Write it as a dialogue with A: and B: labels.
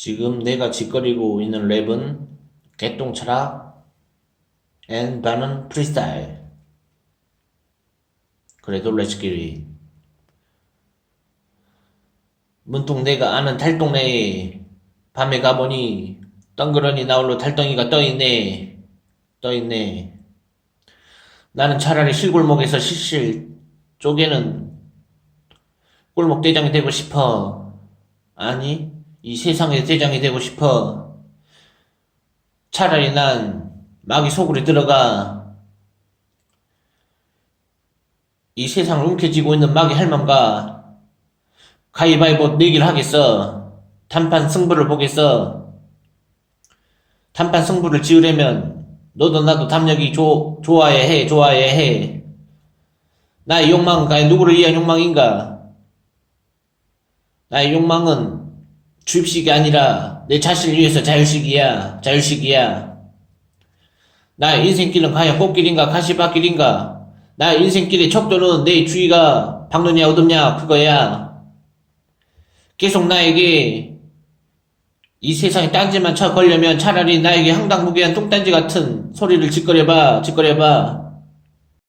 A: 지금 내가 짓거리고 있는 랩은 개똥 철학 앤 나는 프리스타일. 그래도 렛츠기리. 문득 내가 아는 달동네에 밤에 가보니 덩그러니 나홀로 달덩이가 떠있네. 떠있네. 나는 차라리 실골목에서 실실 쪼개는 골목 대장이 되고 싶어. 아니 이 세상의 대장이 되고 싶어 차라리 난 마귀 속으로 들어가 이 세상을 움켜쥐고 있는 마귀 할멈과 가위바위보 내기를 하겠어. 단판 승부를 보겠어. 단판 승부를 지으려면 너도 나도 담력이 조, 좋아야 해, 좋아야 해. 나의 욕망은 과연 누구를 위한 욕망인가? 나의 욕망은 주입식이 아니라 내 자신을 위해서 자율식이야, 자율식이야. 나의 인생길은 과연 꽃길인가, 가시밭길인가? 나의 인생길의 척도는 내 주위가 밝느냐, 어둡냐, 그거야. 계속 나에게 이 세상에 딴지만 쳐 걸려면 차라리 나에게 황당무계한 똥딴지 같은 소리를 짓거려봐, 짓거려봐.